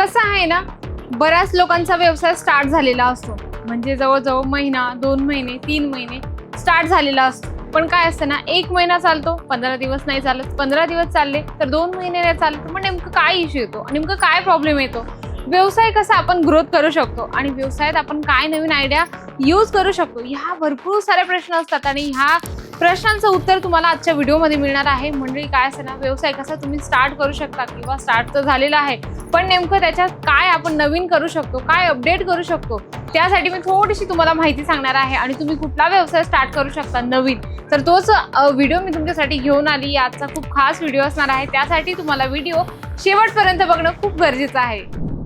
कसं आहे ना बऱ्याच लोकांचा व्यवसाय स्टार्ट झालेला असतो. म्हणजे जवळजवळ महिना दोन महिने तीन महिने स्टार्ट झालेला असतो. पण काय असतं ना एक महिना चालतो पंधरा दिवस नाही चालत. पंधरा दिवस चालले तर दोन महिने नाही चालत. मग नेमकं काय इश्यू येतो? नेमकं काय प्रॉब्लेम येतो? व्यवसाय कसा आपण ग्रोथ करू शकतो? आणि व्यवसायात आपण काय नवीन आयडिया यूज करू शकतो? ह्या भरपूर सारे प्रश्न असतात. आणि ह्या प्रश्नांचं उत्तर तुम्हाला आजच्या व्हिडिओमध्ये मिळणार आहे. मंडळी काय असेल ना व्यवसाय? कसा तुम्ही स्टार्ट करू शकता किंवा स्टार्ट तर झालेला आहे पण नेमकं त्याच्यात काय आपण नवीन करू शकतो काय अपडेट करू शकतो त्यासाठी मी थोडीशी तुम्हाला माहिती सांगणार आहे आणि तुम्ही कुठला व्यवसाय स्टार्ट करू शकता नवीन. तर तोच व्हिडिओ मी तुमच्यासाठी घेऊन आली. आजचा खूप खास व्हिडिओ असणार आहे. त्यासाठी तुम्हाला व्हिडिओ शेवटपर्यंत बघणं खूप गरजेचं आहे.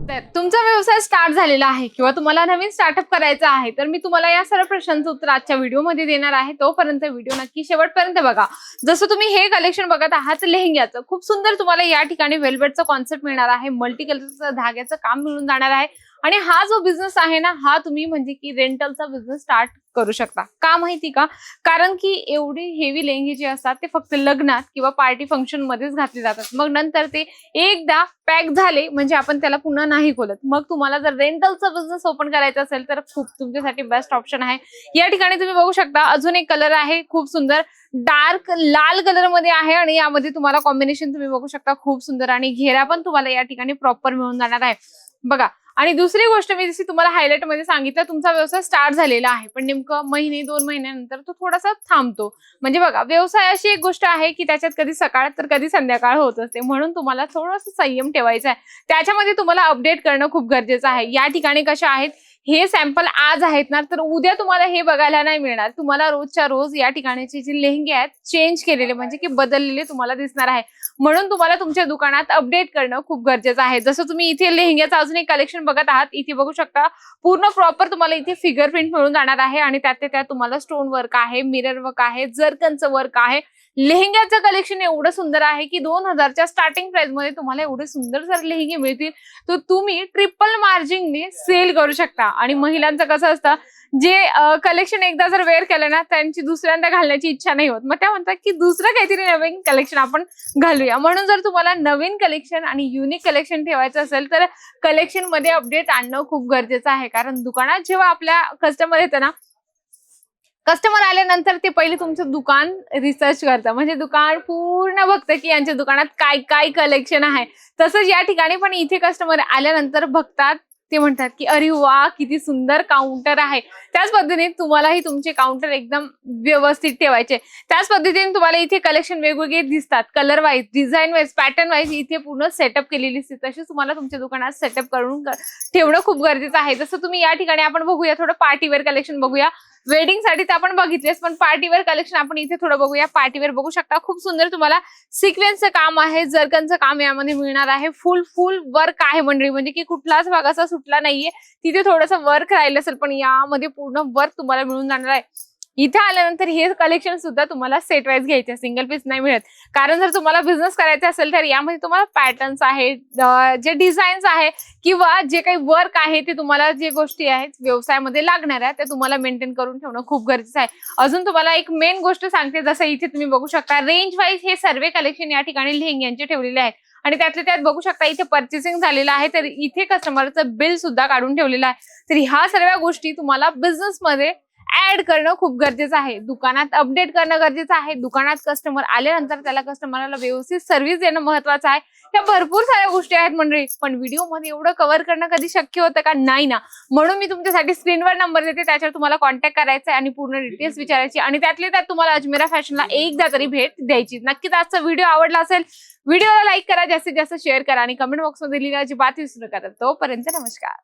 तर तुमचा व्यवसाय स्टार्ट झालेला आहे किंवा तुम्हाला नवीन स्टार्टअप करायचा आहे तर मी तुम्हाला या सर्व प्रश्नांचं उत्तर आजच्या व्हिडिओमध्ये देणार आहे. तोपर्यंत व्हिडिओ नक्की शेवटपर्यंत बघा. जसं तुम्ही हे कलेक्शन बघत आहात लेहंग्याचं. खूप सुंदर तुम्हाला या ठिकाणी वेलवेटचं कॉन्सेप्ट मिळणार आहे. मल्टी कलरचं धाग्याचं काम मिळून जाणार आहे. आणि हा जो बिझनेस आहे ना हा तुम्ही म्हणजे की रेंटलचा बिझनेस स्टार्ट करू शकता. का माहिती का? कारण की एवढी हेवी लेंगे जे असतात ते फक्त लग्नात किंवा पार्टी फंक्शन मध्येच घातले जातात. मग नंतर ते एकदा पॅक झाले म्हणजे आपण त्याला पुन्हा नाही खोलत. मग तुम्हाला जर रेंटलचा बिझनेस ओपन करायचा असेल तर खूप तुमच्यासाठी बेस्ट ऑप्शन आहे. या ठिकाणी तुम्ही बघू शकता अजून एक कलर आहे खूप सुंदर. डार्क लाल कलरमध्ये आहे आणि यामध्ये तुम्हाला कॉम्बिनेशन तुम्ही बघू शकता खूप सुंदर. आणि घेरा पण तुम्हाला या ठिकाणी प्रॉपर मिळून जाणार आहे. बघा आणि दुसरी गोष्ट मी जशी तुम्हाला हायलाइटमध्ये सांगितलं तुमचा व्यवसाय स्टार्ट झालेला आहे. पण नेमकं महिने दोन महिन्यानंतर तो थोडासा थांबतो. म्हणजे बघा व्यवसाय अशी एक गोष्ट आहे की त्याच्यात कधी सकाळ तर कधी संध्याकाळ होत असते. म्हणून तुम्हाला थोडंसं संयम ठेवायचा आहे. त्याच्यामध्ये तुम्हाला अपडेट करणं खूप गरजेचं आहे. या ठिकाणी कशा आहेत? हे सॅम्पल आज आहेत ना तर उद्या तुम्हाला हे बघायला नाही मिळणार. तुम्हाला रोजच्या रोज या ठिकाणचे जे लेहंगे आहेत चेंज केलेले म्हणजे की बदललेले तुम्हाला दिसणार आहे. म्हणून तुम्हाला तुमच्या दुकानात अपडेट करणं खूप गरजेचं आहे. जसं तुम्ही इथे लेहंग्याचं अजून एक कलेक्शन बघत आहात इथे बघू शकता पूर्ण प्रॉपर तुम्हाला इथे फिगर प्रिंट मिळून जाणार आहे आणि त्यात त्यात तुम्हाला स्टोन वर्क आहे मिरर वर्क आहे जरकनचं वर्क आहे. लेहंग्याचं कलेक्शन एवढं सुंदर आहे की दोन हजारच्या स्टार्टिंग प्राइसमध्ये तुम्हाला एवढे सुंदर जर लेहंगे मिळतील. तर तुम्ही ट्रिपल मार्जिनने सेल करू शकता. आणि महिलांचं कसं असतं जे कलेक्शन एकदा जर वेअर केलं ना त्यांची दुसऱ्यांदा घालण्याची इच्छा नाही होत. मग त्या म्हणतात की दुसरं काहीतरी नवीन कलेक्शन आपण घालूया. म्हणून जर तुम्हाला नवीन कलेक्शन आणि युनिक कलेक्शन ठेवायचं असेल तर कलेक्शनमध्ये अपडेट आणणं खूप गरजेचं आहे. कारण दुकानात जेव्हा आपल्या कस्टमर येतं ना कस्टमर आल्यानंतर ते पहिले तुमचं दुकान रिसर्च करतं. म्हणजे दुकान पूर्ण बघतं की यांच्या दुकानात काय काय कलेक्शन आहे. तसंच या ठिकाणी पण इथे कस्टमर आल्यानंतर बघतात. ते म्हणतात की अरे वा किती सुंदर काउंटर आहे. त्याच पद्धतीने तुम्हालाही तुमचे काउंटर एकदम व्यवस्थित ठेवायचे. त्याच पद्धतीने तुम्हाला इथे कलेक्शन वेगवेगळे दिसतात. Colour wise design wise pattern wise इथे पूर्ण सेटअप केलेली असते तशीच तुम्हाला तुमच्या दुकानात सेटअप करून ठेवणं खूप गरजेचं आहे. जसं तुम्ही या ठिकाणी आपण बघूया थोडं पार्टीवेअर कलेक्शन बघूया. वेडिंगसाठी तर आपण बघितलेच पण पार्टीवेअर कलेक्शन आपण इथे थोडं बघूया. पार्टीवेअर बघू शकता. खूप सुंदर तुम्हाला सिक्वेन्सचं काम आहे जरकनचं काम यामध्ये मिळणार आहे. फुल फुल वर्क आहे मंडळी. म्हणजे की कुठलाच भाग असा सुटला नाहीये. तिथे थोडंसं वर्क राहिलं असेल पण यामध्ये पूर्ण वर्क तुम्हाला मिळून जाणार आहे. इथे आल्यानंतर हे कलेक्शन सुद्धा तुम्हाला सेट वाईज घ्यायचे सिंगल पीस नाही मिळत. कारण जर तुम्हाला बिझनेस करायचा असेल तर यामध्ये तुम्हाला पॅटर्न्स आहेत जे डिझाईन्स आहे किंवा जे काही वर्क आहे ते तुम्हाला जे गोष्टी आहेत व्यवसायामध्ये लागणार आहे ते तुम्हाला मेंटेन करून ठेवणं खूप गरजेचं आहे. अजून तुम्हाला एक मेन गोष्ट सांगते जसं इथे तुम्ही बघू शकता रेंज वाईज हे सर्व कलेक्शन या ठिकाणी लेहंग्यांचे ठेवलेले आहेत. आणि त्यातले त्यात बघू शकता इथे पर्चेसिंग झालेलं आहे तर इथे कस्टमरचं बिल सुद्धा काढून ठेवलेलं आहे. तर ह्या सर्व गोष्टी तुम्हाला बिझनेस मध्ये ऍड करणं खूप गरजेचं आहे. दुकानात अपडेट करणं गरजेचं आहे. दुकानात कस्टमर आल्यानंतर त्याला कस्टमरला व्यवस्थित सर्व्हिस देणं महत्वाचं आहे. ह्या भरपूर साऱ्या गोष्टी आहेत मंडळी. पण व्हिडिओमध्ये एवढं कव्हर करणं कधी शक्य होतं का? नाही ना. म्हणून मी तुमच्यासाठी स्क्रीनवर नंबर देते. त्याच्यावर तुम्हाला कॉन्टॅक्ट करायचा आहे आणि पूर्ण डिटेल्स विचारायची आणि त्यातले त्यात तुम्हाला अजमेरा फॅशनला एकदा तरी भेट द्यायची. नक्कीच आजचा व्हिडिओ आवडला असेल व्हिडिओला लाईक करा. जास्तीत जास्त शेअर करा. आणि कमेंट बॉक्समध्ये लिहिण्याची बात विसरू नका. तोपर्यंत नमस्कार.